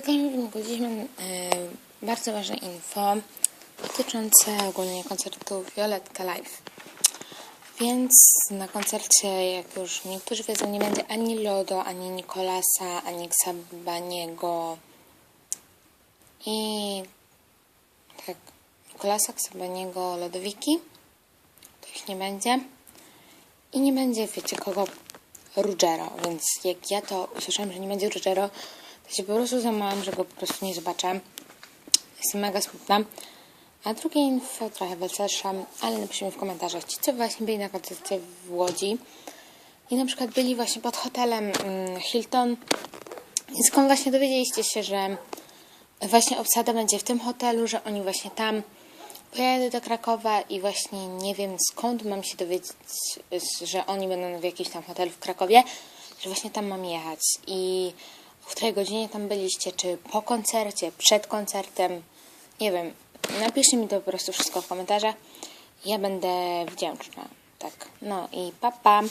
W kolejnym bardzo ważne info dotyczące ogólnie koncertu Violetka Live. Więc na koncercie, jak już niektórzy wiedzą, nie będzie ani Lodo, ani Nikolasa, ani Xabaniego i tak, Nikolasa, Xabaniego, Lodowiki. To ich nie będzie. I nie będzie, wiecie kogo, Ruggiero, więc jak ja to usłyszałam, że nie będzie Ruggiero, to się po prostu zamałam, że go po prostu nie zobaczę. Jestem mega smutna. A drugie info, trochę weselsze, ale napiszcie w komentarzach ci, co właśnie byli na koncercie w Łodzi. I na przykład byli właśnie pod hotelem mm, Hilton. I skąd właśnie dowiedzieliście się, że właśnie obsada będzie w tym hotelu, że oni właśnie tam pojadę do Krakowa i właśnie nie wiem skąd mam się dowiedzieć, że oni będą w jakimś tam hotelu w Krakowie, że właśnie tam mam jechać. I w której godzinie tam byliście, czy po koncercie, przed koncertem, nie wiem. Napiszcie mi to po prostu wszystko w komentarzach. Ja będę wdzięczna. Tak, no i pa pa.